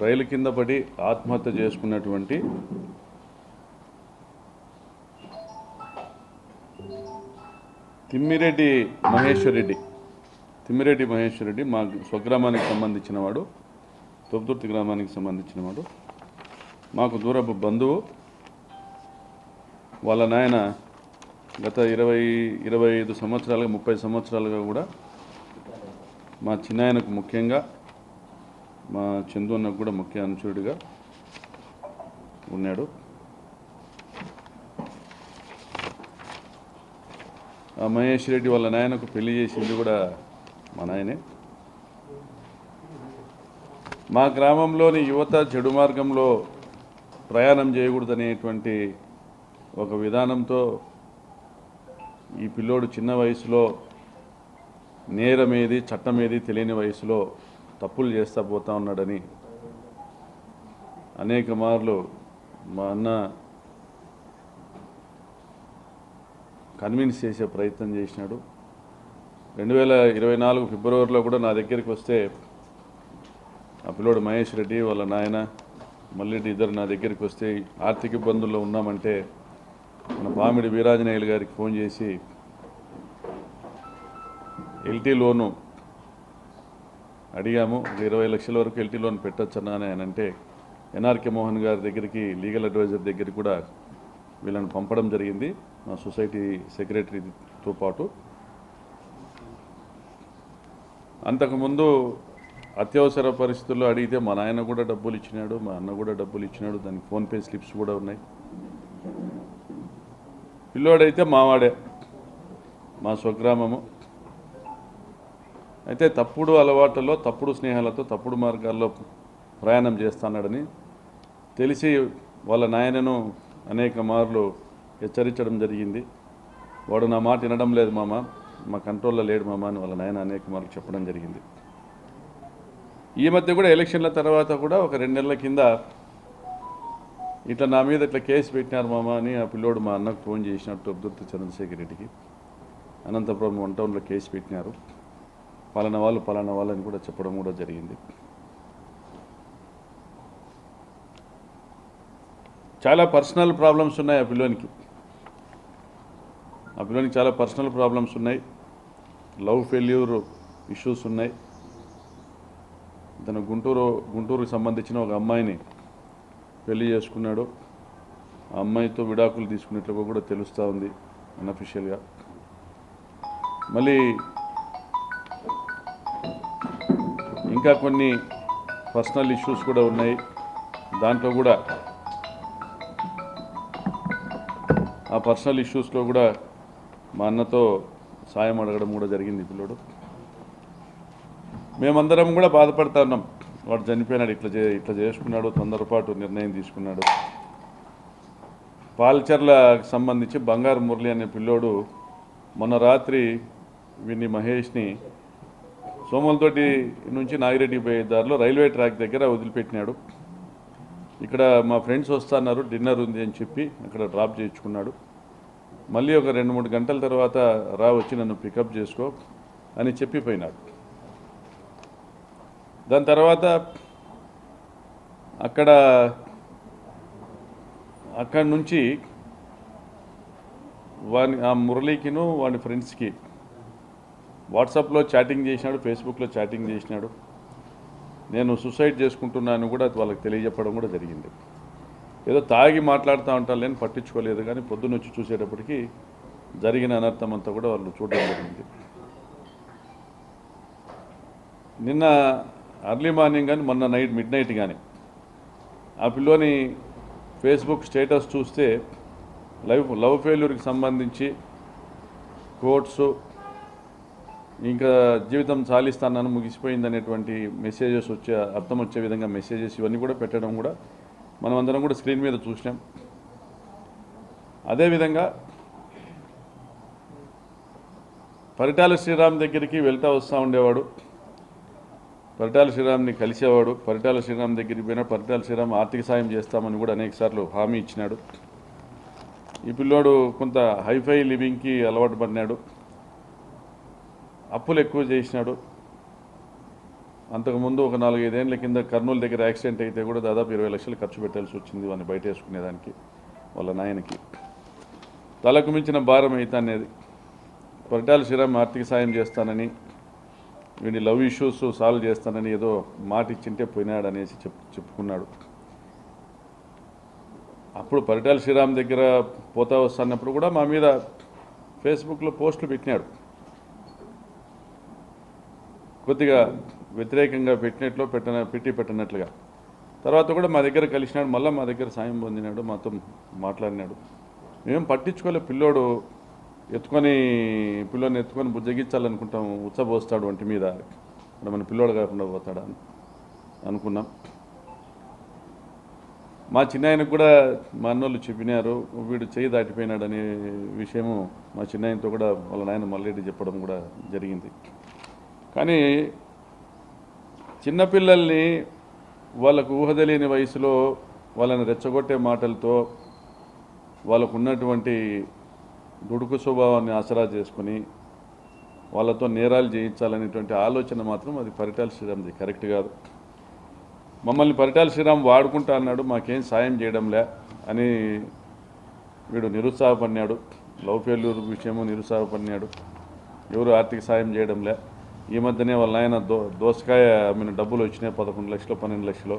రైలు కింద పడి ఆత్మహత్య చేసుకున్నటువంటి తిమ్మిరెడ్డి మహేశ్వరరెడ్డి. తిమ్మిరెడ్డి మహేశ్వరరెడ్డి మా స్వగ్రామానికి సంబంధించిన వాడు తొబ్బుతుర్తి గ్రామానికి సంబంధించిన వాడు. మాకు దూరపు బంధువు వాళ్ళ నాయన గత ఇరవై ఇరవై ఐదు సంవత్సరాలుగా ముప్పై సంవత్సరాలుగా కూడా మా చిన్నాయనకు ముఖ్యంగా మా చందు కూడా ముఖ్య అనుచరుడిగా ఉన్నాడు. ఆ మహేష్ రెడ్డి వాళ్ళ నాయనకు పెళ్ళి చేసింది కూడా మా నాయనే. మా గ్రామంలోని యువత చెడు మార్గంలో ప్రయాణం చేయకూడదనేటువంటి ఒక విధానంతో ఈ పిల్లోడు చిన్న వయసులో నేరం ఏది చట్టం ఏది తెలియని వయసులో తప్పులు చేస్తా పోతా ఉన్నాడని అనేక మార్లు మా అన్న కన్విన్స్ చేసే ప్రయత్నం చేసినాడు. రెండు వేల ఇరవై నాలుగు ఫిబ్రవరిలో కూడా నా దగ్గరికి వస్తే ఆ పిల్లోడు మహేష్ రెడ్డి వాళ్ళ నాయన మల్లిరెడ్డి ఇద్దరు నా దగ్గరికి వస్తే ఆర్థిక ఇబ్బందుల్లో ఉన్నామంటే మన పామిడి వీరాజనేయులు గారికి ఫోన్ చేసి ఎల్టీ లోను అడిగాము ఇరవై లక్షల వరకు ఎల్టీ లోన్ పెట్టొచ్చన్నా? అని ఆయన అంటే ఎన్ఆర్కే మోహన్ గారి దగ్గరికి లీగల్ అడ్వైజర్ దగ్గరికి కూడా వీళ్ళని పంపడం జరిగింది మా సొసైటీ సెక్రటరీతో పాటు. అంతకుముందు అత్యవసర పరిస్థితుల్లో అడిగితే మా నాయన కూడా డబ్బులు ఇచ్చినాడు మా అన్న కూడా డబ్బులు ఇచ్చినాడు దానికి ఫోన్పే స్లిప్స్ కూడా ఉన్నాయి. పిల్లోడైతే మావాడే మా స్వగ్రామము. అయితే తప్పుడు అలవాట్లలో తప్పుడు స్నేహాలతో తప్పుడు మార్గాల్లో ప్రయాణం చేస్తున్నాడని తెలిసి వాళ్ళ నాయనను అనేక మార్లు హెచ్చరించడం జరిగింది. వాడు నా మాట వినడం లేదు మామ మా కంట్రోల్లో లేడు మామ అని వాళ్ళ నాయన అనేక మార్లు చెప్పడం జరిగింది. ఈ మధ్య కూడా ఎలక్షన్ల తర్వాత కూడా ఒక రెండు నెలల కింద ఇట్లా నా మీద ఇట్లా కేసు పెట్టినారు మామ అని ఆ పిల్లోడు మా అన్నకు ఫోన్ చేసినట్టు అబ్దుర్తి చంద్రశేఖర్ రెడ్డికి. అనంతపురం వన్ టౌన్లో కేసు పెట్టినారు. పలానా వాళ్ళు పలానా వాళ్ళని కూడా చెప్పడం కూడా జరిగింది. చాలా పర్సనల్ ప్రాబ్లమ్స్ ఉన్నాయి ఆ పిల్లోనికి ఆ పిల్లోనికి చాలా పర్సనల్ ప్రాబ్లమ్స్ ఉన్నాయి. లవ్ ఫెయిల్యూర్ ఇష్యూస్ ఉన్నాయి. తను గుంటూరు గుంటూరుకు సంబంధించిన ఒక అమ్మాయిని పెళ్ళి చేసుకున్నాడు. ఆ అమ్మాయితో విడాకులు తీసుకున్నట్లుగా కూడా తెలుస్తూ ఉంది అన్అఫిషియల్గా మళ్ళీ ఇంకా కొన్ని పర్సనల్ ఇష్యూస్ కూడా ఉన్నాయి. దాంట్లో కూడా ఆ పర్సనల్ ఇష్యూస్లో కూడా మా అన్నతో సాయం అడగడం కూడా జరిగింది పిల్లడు మేమందరం కూడా బాధపడతా ఉన్నాం. వాడు చనిపోయినాడు ఇట్లా చే ఇట్లా చేసుకున్నాడు తొందరపాటు నిర్ణయం తీసుకున్నాడు. పాల్చర్లకు సంబంధించి బంగారు మురళి అనే పిల్లోడు మొన్న రాత్రి విని మహేష్ని సోమలతోటి నుంచి నాగిరెడ్డి పోయే దారిలో రైల్వే ట్రాక్ దగ్గర వదిలిపెట్టినాడు. ఇక్కడ మా ఫ్రెండ్స్ వస్తున్నారు డిన్నర్ ఉంది అని చెప్పి అక్కడ డ్రాప్ చేయించుకున్నాడు. మళ్ళీ ఒక రెండు మూడు గంటల తర్వాత రా వచ్చి నన్ను పికప్ చేసుకో అని చెప్పిపోయినాడు. దాని తర్వాత అక్కడ అక్కడి నుంచి వాని ఆ మురళీకిను వాని ఫ్రెండ్స్కి వాట్సాప్లో చాటింగ్ చేసినాడు ఫేస్బుక్లో చాటింగ్ చేసినాడు. నేను సూసైడ్ చేసుకుంటున్నాను కూడా వాళ్ళకి తెలియజెప్పడం కూడా జరిగింది. ఏదో తాగి మాట్లాడుతూ ఉంటాను లేని పట్టించుకోలేదు కానీ పొద్దున్న వచ్చి చూసేటప్పటికి జరిగిన అనర్థం అంతా కూడా వాళ్ళు చూడడం జరిగింది. నిన్న అర్లీ మార్నింగ్ కానీ మొన్న నైట్ మిడ్ నైట్ కానీ ఆ పిల్లోని ఫేస్బుక్ స్టేటస్ చూస్తే లైవ్ లవ్ ఫెయిల్యూర్కి సంబంధించి కోట్స్ ఇంకా జీవితం చాలిస్తానని ముగిసిపోయింది అనేటువంటి మెసేజెస్ వచ్చే అర్థం వచ్చే విధంగా మెసేజెస్ ఇవన్నీ కూడా పెట్టడం కూడా మనం అందరం కూడా స్క్రీన్ మీద చూసినాం. అదేవిధంగా పరిటాల శ్రీరామ్ దగ్గరికి వెళ్తా వస్తూ ఉండేవాడు. పరిటాల శ్రీరామ్ని కలిసేవాడు. పరిటాల శ్రీరామ్ దగ్గరికి పోయినా పరిటాల శ్రీరామ్ ఆర్థిక సాయం చేస్తామని కూడా అనేకసార్లు హామీ ఇచ్చినాడు. ఈ పిల్లోడు కొంత హైఫై లివింగ్కి అలవాటు పడినాడు. అప్పులు ఎక్కువ చేసినాడు. అంతకుముందు ఒక నాలుగైదేళ్ళ కింద కర్నూలు దగ్గర యాక్సిడెంట్ అయితే కూడా దాదాపు ఇరవై లక్షలు ఖర్చు పెట్టాల్సి వచ్చింది వాడిని బయట వేసుకునేదానికి వాళ్ళ నాయనకి. తలకు మించిన భారం అయితే అనేది. పరిటాల శ్రీరామ్ ఆర్థిక సాయం చేస్తానని వీడి లవ్ ఇష్యూస్ సాల్వ్ చేస్తానని ఏదో మాట ఇచ్చింటే పోయినాడు అనేసి చెప్ చెప్పుకున్నాడు. అప్పుడు పరిటాల శ్రీరామ్ దగ్గర పోతా వస్తున్నప్పుడు కూడా మా మీద ఫేస్బుక్లో పోస్టులు పెట్టినాడు. కొద్దిగా వ్యతిరేకంగా పెట్టినట్లు పెట్టన పెట్టి పెట్టినట్లుగా. తర్వాత కూడా మా దగ్గర కలిసినాడు మళ్ళీ మా దగ్గర సాయం పొందినాడు మాతో మాట్లాడినాడు. మేము పట్టించుకోలే పిల్లోడు ఎత్తుకొని పిల్లోని ఎత్తుకొని బుజ్జగించాలనుకుంటాం ఉచ్చబోస్తాడు ఒంటి మీద. మన పిల్లోడు కాకుండా పోతాడా అని అనుకున్నాం. మా చిన్నాయనకు కూడా మా అన్నోళ్ళు చెప్పినారు వీడు చేయి దాటిపోయినాడనే విషయము మా చిన్నాయనతో కూడా వాళ్ళ నాయన మల్లెడ్డి చెప్పడం కూడా జరిగింది. కానీ చిన్నపిల్లల్ని వాళ్ళకు ఊహ తెలియని వయసులో వాళ్ళని రెచ్చగొట్టే మాటలతో వాళ్ళకు ఉన్నటువంటి దుడుకు స్వభావాన్ని ఆసరా చేసుకుని వాళ్ళతో నేరాలు చేయించాలనేటువంటి ఆలోచన మాత్రం అది పరిటాల శ్రీరామ్ది కరెక్ట్ కాదు. మమ్మల్ని పరిటాల శ్రీరామ్ వాడుకుంటా అన్నాడు మాకేం సాయం చేయడంలే అని వీడు నిరుత్సాహపడినాడు. లవ్ ఫెయిల్యూర్ విషయము నిరుత్సాహపడినాడు. ఎవరు ఆర్థిక సాయం చేయడంలే. ఈ మధ్యనే వాళ్ళ నాయన దో దోసకాయ అమ్మిన డబ్బులు వచ్చినాయి పదకొండు లక్షలు పన్నెండు లక్షలు.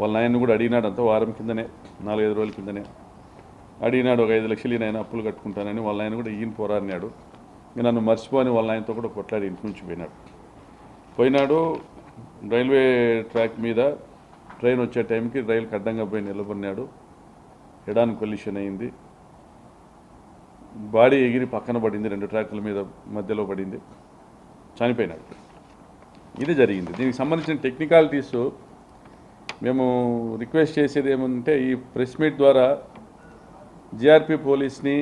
వాళ్ళ నాయన్ని కూడా అడిగినాడు అంత వారం కిందనే నాలుగైదు రోజుల కిందనే. అడిగినాడు ఒక ఐదు లక్షలు ఈయన అప్పులు కట్టుకుంటానని వాళ్ళ ఆయన కూడా ఈయన పోరాడినాడు. నన్ను మర్చిపోని వాళ్ళ ఆయనతో కూడా కొట్లాడి ఇంటి నుంచి పోయినాడు. పోయినాడు రైల్వే ట్రాక్ మీద ట్రైన్ వచ్చే టైంకి రైలు అడ్డంగా పోయి నిలబడినాడు. ఎడాన్ కొల్యూషన్ అయింది. బాడీ ఎగిరి పక్కన పడింది రెండు ట్రాక్ల మీద మధ్యలో పడింది. చనిపోయినాడు. ఇది జరిగింది. దీనికి సంబంధించిన టెక్నికాలిటీస్ మేము రిక్వెస్ట్ చేసేది ఏమంటే ఈ ప్రెస్ మీట్ ద్వారా జిఆర్పి పోలీస్ని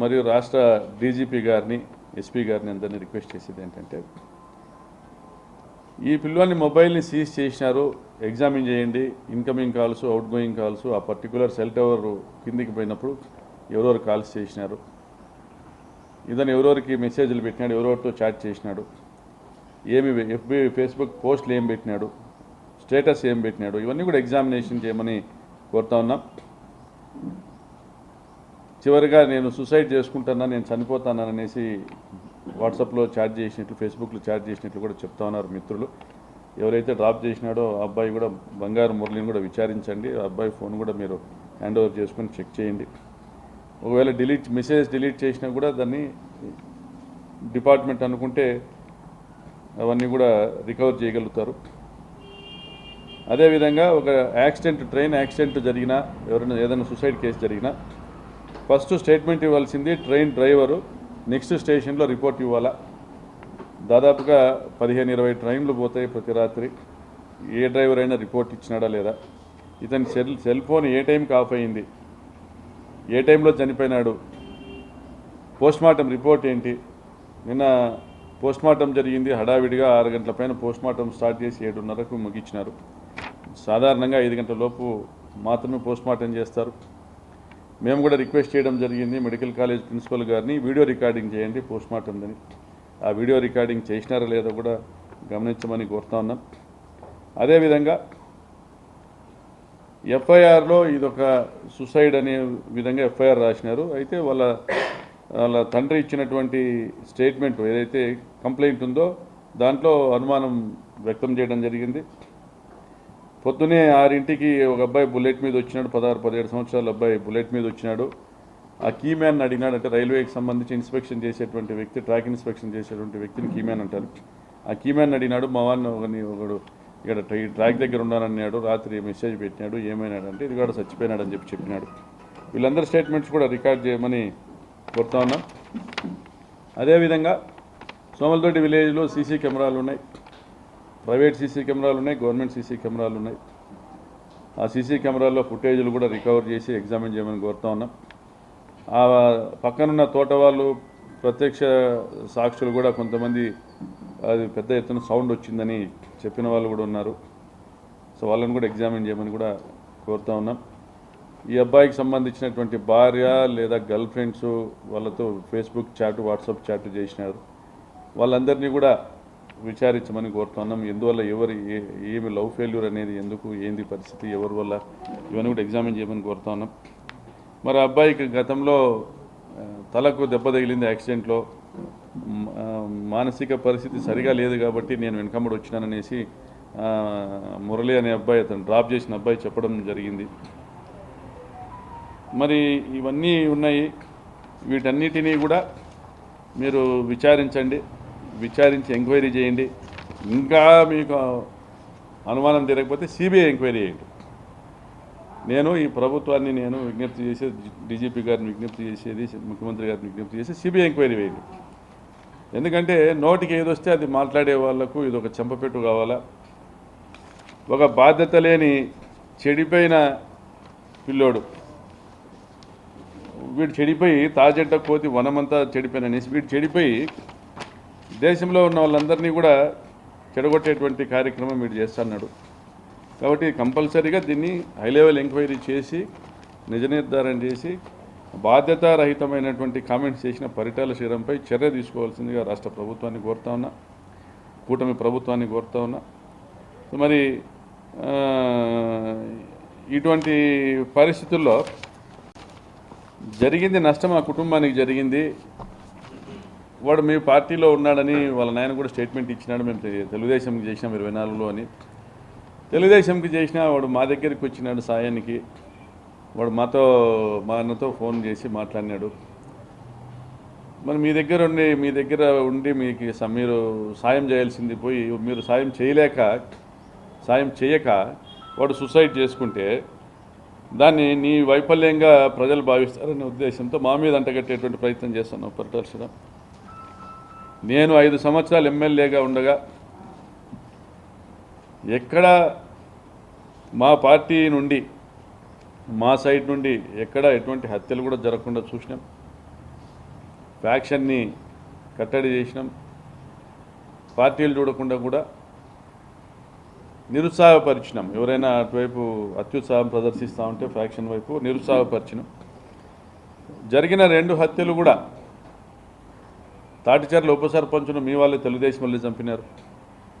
మరియు రాష్ట్ర డీజీపీ గారిని ఎస్పీ గారిని అందరినీ రిక్వెస్ట్ చేసేది ఏంటంటే ఈ పిల్లోని మొబైల్ని సీజ్ చేసినారు ఎగ్జామిన్ చేయండి incoming calls outgoing calls ఆ పర్టికులర్ సెల్ టవర్ కిందికి పోయినప్పుడు ఎవరెవరు కాల్స్ చేసినారు. ఇతను ఎవరెవరికి మెసేజ్లు పెట్టినాడు ఎవరెవరితో చాట్ చేసినాడు ఏమి ఎఫ్బి ఫేస్బుక్ పోస్టులు ఏం పెట్టినాడు స్టేటస్ ఏం పెట్టినాడు ఇవన్నీ కూడా ఎగ్జామినేషన్ చేయమని కోరుతా ఉన్నాం. చివరిగా నేను సూసైడ్ చేసుకుంటానా నేను చనిపోతానని అనేసి వాట్సాప్లో చాట్ చేసినట్లు ఫేస్బుక్లో చాట్ చేసినట్లు కూడా చెప్తా ఉన్నారు మిత్రులు. ఎవరైతే డ్రాప్ చేసినాడో ఆ అబ్బాయి కూడా బంగారు మురళిని కూడా విచారించండి ఆ అబ్బాయి ఫోన్ కూడా మీరు హ్యాండ్ ఓవర్ చేసుకొని చెక్ చేయండి. ఒకవేళ డిలీట్ మెసేజ్ డిలీట్ చేసినా కూడా దాన్ని డిపార్ట్మెంట్ అనుకుంటే అవన్నీ కూడా రికవర్ చేయగలుగుతారు. అదేవిధంగా ఒక యాక్సిడెంట్ ట్రైన్ యాక్సిడెంట్ జరిగినా ఎవరైనా ఏదైనా సూసైడ్ కేసు జరిగినా ఫస్ట్ స్టేట్మెంట్ ఇవ్వాల్సింది ట్రైన్ డ్రైవరు నెక్స్ట్ స్టేషన్లో రిపోర్ట్ ఇవ్వాలా? దాదాపుగా పదిహేను ఇరవై ట్రైన్లు పోతాయి ప్రతి రాత్రి. ఏ డ్రైవర్ అయినా రిపోర్ట్ ఇచ్చినాడా లేదా? ఇతని సెల్ సెల్ ఫోన్ ఏ టైంకి ఆఫ్ అయింది? ఏ టైంలో చనిపోయినాడు? పోస్ట్మార్టం రిపోర్ట్ ఏంటి? నిన్న పోస్ట్మార్టం జరిగింది. హడావిడిగా ఆరు గంటల పైన పోస్ట్మార్టం స్టార్ట్ చేసి ఏడున్నరకు ముగించినారు సాధారణంగా ఐదు గంటల లోపు మాత్రమే పోస్ట్మార్టం చేస్తారు. మేము కూడా రిక్వెస్ట్ చేయడం జరిగింది. మెడికల్ కాలేజ్ ప్రిన్సిపల్ గారిని వీడియో రికార్డింగ్ చేయండి పోస్ట్మార్టందని ఆ వీడియో రికార్డింగ్ చేసినారా లేదో కూడా గమనించమని కోరుతా ఉన్నాం. అదేవిధంగా ఎఫ్ఐఆర్లో ఇదొక సుసైడ్ అనే విధంగా ఎఫ్ఐఆర్ రాసినారు. అయితే వాళ్ళ వాళ్ళ తండ్రి ఇచ్చినటువంటి స్టేట్మెంట్ ఏదైతే కంప్లైంట్ ఉందో దాంట్లో అనుమానం వ్యక్తం చేయడం జరిగింది. పొద్దునే ఆరింటికి ఒక అబ్బాయి బుల్లెట్ మీద వచ్చినాడు. పదహారు పదిహేడు సంవత్సరాల అబ్బాయి బుల్లెట్ మీద వచ్చినాడు. ఆ కీమ్యాన్ అడిగినాడు. అంటే రైల్వేకి సంబంధించి ఇన్స్పెక్షన్ చేసేటువంటి వ్యక్తి ట్రాక్ ఇన్స్పెక్షన్ చేసేటువంటి వ్యక్తిని కీమ్యాన్ అంటారు. ఆ కీమ్యాన్ అడిగినాడు మా వాడిని ఒకని ఒకడు ఇక్కడ ట్రై- ట్రాక్ దగ్గర ఉన్నానన్నాడు రాత్రి మెసేజ్ పెట్టినాడు ఏమైనాడంటే ఇది కూడా చచ్చిపోయినాడు అని చెప్పి చెప్పినాడు. వీళ్ళందరి స్టేట్మెంట్స్ కూడా రికార్డ్ చేయమని కోరుతా ఉన్నాం. అదేవిధంగా సోమలతోటి విలేజ్లో సీసీ కెమెరాలు ఉన్నాయి. ప్రైవేట్ సీసీ కెమెరాలు ఉన్నాయి గవర్నమెంట్ సీసీ కెమెరాలు ఉన్నాయి. ఆ సీసీ కెమెరాల్లో ఫుటేజ్లు కూడా రికవర్ చేసి ఎగ్జామిన్ చేయమని కోరుతా ఉన్నాం. ఆ పక్కనున్న తోట వాళ్ళు ప్రత్యక్ష సాక్షులు కూడా కొంతమంది అది పెద్ద ఎత్తున సౌండ్ వచ్చిందని చెప్పిన వాళ్ళు కూడా ఉన్నారు. సో వాళ్ళని కూడా ఎగ్జామిన్ చేయమని కూడా కోరుతా ఉన్నాం. ఈ అబ్బాయికి సంబంధించినటువంటి భార్య లేదా గర్ల్ ఫ్రెండ్స్ వాళ్ళతో ఫేస్బుక్ చాట్ వాట్సాప్ చాట్ చేసినారు. వాళ్ళందరినీ కూడా విచారించమని కోరుతున్నాం ఎందువల్ల ఎవరు ఏ ఏమి లవ్ ఫెయిల్యూర్ అనేది ఎందుకు ఏంది పరిస్థితి ఎవరి వల్ల ఇవన్నీ కూడా ఎగ్జామిన్ చేయమని కోరుతా ఉన్నాం. మరి అబ్బాయికి గతంలో తలకు దెబ్బ తగిలింది యాక్సిడెంట్లో. మానసిక పరిస్థితి సరిగా లేదు కాబట్టి నేను వెనకమ్మడి వచ్చినాననేసి మురళి అనే అబ్బాయి అతను డ్రాప్ చేసిన అబ్బాయి చెప్పడం జరిగింది. మరి ఇవన్నీ ఉన్నాయి. వీటన్నిటినీ కూడా మీరు విచారించండి. విచారించి ఎంక్వైరీ చేయండి. ఇంకా మీకు అనుమానం తీరకపోతే సిబిఐ ఎంక్వైరీ చేయండి. నేను ఈ ప్రభుత్వాన్ని నేను విజ్ఞప్తి చేసేది డీజీపీ గారిని విజ్ఞప్తి చేసేది ముఖ్యమంత్రి గారిని విజ్ఞప్తి చేసి సిబిఐ ఎంక్వైరీ వేయండి. ఎందుకంటే నోటికి ఏది వస్తే అది మాట్లాడే వాళ్ళకు ఇది ఒక చెంపపెట్టు కావాలా? ఒక బాధ్యత లేని చెడిపోయిన పిల్లోడు. వీడు చెడిపోయి తాజెడ్డ కోతి వనమంతా చెడిపోయిన వీడు చెడిపోయి దేశంలో ఉన్న వాళ్ళందరినీ కూడా చెడగొట్టేటువంటి కార్యక్రమం వీడు చేస్తున్నాడు. కాబట్టి కంపల్సరీగా దీన్ని హై లెవెల్ ఎంక్వైరీ చేసి నిజ నిర్ధారణ చేసి బాధ్యతారహితమైనటువంటి కామెంట్స్ చేసిన పరిటాల శరీరంపై చర్య తీసుకోవాల్సిందిగా రాష్ట్ర ప్రభుత్వాన్ని కోరుతా ఉన్నా కూటమి ప్రభుత్వాన్ని కోరుతా ఉన్నా. మరి ఇటువంటి పరిస్థితుల్లో జరిగింది నష్టం ఆ కుటుంబానికి జరిగింది. వాడు మీ పార్టీలో ఉన్నాడని వాళ్ళ నాయన కూడా స్టేట్మెంట్ ఇచ్చినాడు మేము తెలుగుదేశంకి చేసినాం ఇరవై నాలుగులో అని. తెలుగుదేశంకి చేసిన వాడు మా దగ్గరికి వచ్చినాడు సాయానికి. వాడు మాతో మా అన్నతో ఫోన్ చేసి మాట్లాడినాడు. మరి మీ దగ్గర ఉండి మీ దగ్గర ఉండి మీకు స- మీరు సాయం చేయాల్సింది పోయి మీరు సాయం చేయలేక సాయం చేయక వాడు సుసైడ్ చేసుకుంటే దాన్ని నీ వైఫల్యంగా ప్రజలు భావిస్తారనే ఉద్దేశంతో మా మీద అంటగట్టేటువంటి ప్రయత్నం చేస్తున్నావు ప్రదర్శన నేను ఐదు సంవత్సరాలు ఎమ్మెల్యేగా ఉండగా ఎక్కడ మా పార్టీ నుండి మా సైడ్ నుండి ఎక్కడ ఎటువంటి హత్యలు కూడా జరగకుండా చూసినాం. ఫ్యాక్షన్ని కట్టడి చేసినాం. పార్టీలు చూడకుండా కూడా నిరుత్సాహపరిచినాం. ఎవరైనా అటువైపు అత్యుత్సాహం ప్రదర్శిస్తూ ఉంటే ఫ్యాక్షన్ వైపు నిరుత్సాహపరిచినాం. జరిగిన రెండు హత్యలు కూడా తాటిచర్ల ఉప సర్పంచ్ను మీ వాళ్ళే తెలుగుదేశం వాళ్ళు చంపినారు.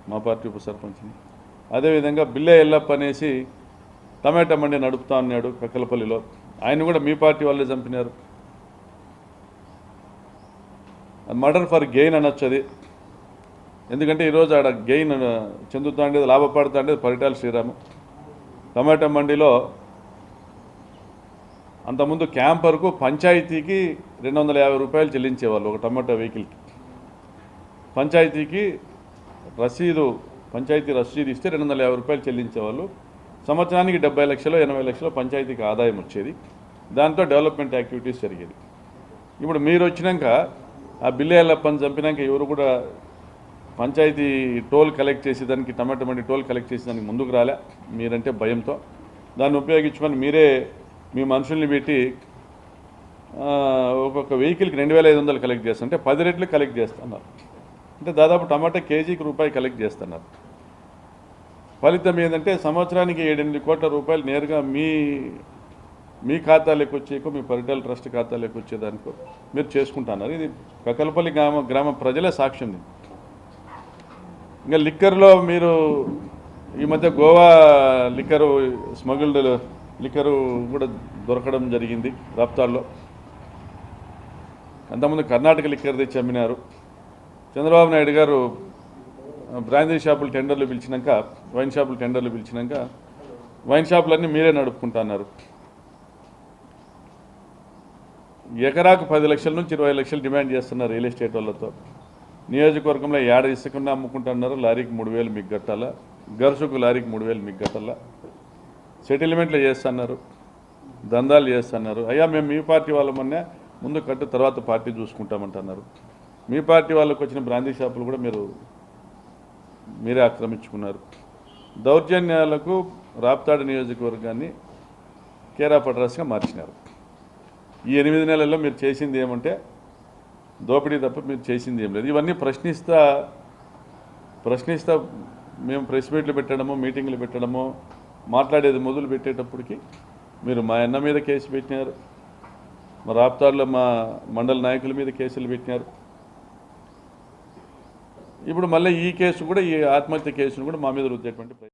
మా పార్టీ ఉప సర్పంచ్ని. అదేవిధంగా బిల్లె ఎల్లప్ప అనేసి టమాటా మండి నడుపుతా ఉన్నాడు పెక్కలపల్లిలో. ఆయన కూడా మీ పార్టీ వాళ్ళే చంపినారు. మర్డర్ ఫర్ గెయిన్ అనొచ్చు అది ఎందుకంటే ఈరోజు ఆడ గెయిన్ చెందుతా ఉండేది లాభపడుతూ ఉండేది పరిటాల శ్రీరాము. టమాటా మండిలో అంతకుముందు క్యాంపర్కు పంచాయతీకి రెండు వందల యాభై రూపాయలు చెల్లించేవాళ్ళు ఒక టమాటా వెహికల్కి. పంచాయతీకి రసీదు పంచాయతీ రసీదు ఇస్తే రెండు వందల యాభై రూపాయలు చెల్లించేవాళ్ళు. సంవత్సరానికి డెబ్బై లక్షలు ఎనభై లక్షలు పంచాయతీకి ఆదాయం వచ్చేది. దాంతో డెవలప్మెంట్ యాక్టివిటీస్ జరిగేది. ఇప్పుడు మీరు వచ్చినాక ఆ బిల్లేళ్ళప్పని చంపినాక ఎవరు కూడా పంచాయతీ టోల్ కలెక్ట్ చేసేదానికి టమాటో మండి టోల్ కలెక్ట్ చేసి దానికి ముందుకు రాలే. మీరంటే భయంతో. దాన్ని ఉపయోగించుకొని మీరే మీ మనుషుల్ని పెట్టి ఒక్కొక్క వెహికల్కి రెండు వేల ఐదు వందలు కలెక్ట్ చేస్తుంటే పది రెట్లు కలెక్ట్ చేస్తున్నారు. అంటే దాదాపు టమాటా కేజీకి రూపాయి కలెక్ట్ చేస్తున్నారు. ఫలితం ఏంటంటే సంవత్సరానికి ఏడెనిమిది కోట్ల రూపాయలు నేరుగా మీ మీ ఖాతాలోకి వచ్చేకో మీ పరిటల్ ట్రస్ట్ ఖాతాలోకి వచ్చేదానికో మీరు చేసుకుంటున్నారు. ఇది కకలపల్లి గ్రామ గ్రామ ప్రజలే సాక్ష్యం ఇంకా లిక్కర్లో మీరు ఈ మధ్య గోవా లిక్కరు స్మగుల్డ్ లిక్కరు కూడా దొరకడం జరిగింది రప్తాల్లో అంతకుముందు కర్ణాటక లిక్కర్ తెచ్చి అమ్మినారు. చంద్రబాబు నాయుడు గారు బ్రాందీ షాపులు టెండర్లు పిలిచినాక వైన్ షాపులు టెండర్లు పిలిచినాక వైన్ షాపులన్నీ మీరే నడుపుకుంటున్నారు. ఎకరాకు పది లక్షల నుంచి ఇరవై లక్షలు డిమాండ్ చేస్తున్నారు రియల్ ఎస్టేట్ వాళ్ళతో. నియోజకవర్గంలో ఏడ ఇసుకుండా అమ్ముకుంటున్నారు లారీకి మూడు వేలు మీకు కట్టాలా? గరుసుకు లారీకి మూడు వేలు మీకు కట్టాలా? సెటిల్మెంట్లు చేస్తున్నారు దందాలు చేస్తున్నారు. అయ్యా మేము మీ పార్టీ వాళ్ళమన్నా ముందు కట్టు తర్వాత పార్టీ చూసుకుంటామంటున్నారు. మీ పార్టీ వాళ్ళకి వచ్చిన బ్రాందీ షాపులు కూడా మీరు మీరే ఆక్రమించుకున్నారు. దౌర్జన్యాలకు రాప్తాడు నియోజకవర్గాన్ని కేరా పట్రాస్గా మార్చినారు. ఈ ఎనిమిది నెలల్లో మీరు చేసింది ఏమంటే దోపిడీ తప్ప మీరు చేసింది ఏం లేదు. ఇవన్నీ ప్రశ్నిస్తా ప్రశ్నిస్తా మేము ప్రెస్ మీట్లు పెట్టడము మీటింగ్లు పెట్టడము మాట్లాడేది మొదలు పెట్టేటప్పటికి మీరు మా అన్న మీద కేసు పెట్టినారు మా రాప్తాడులో మా మండల నాయకుల మీద కేసులు పెట్టినారు. ఇప్పుడు మళ్ళీ ఈ కేసు కూడా ఈ ఆత్మహత్య కేసును కూడా మా మీద రుద్దేటువంటి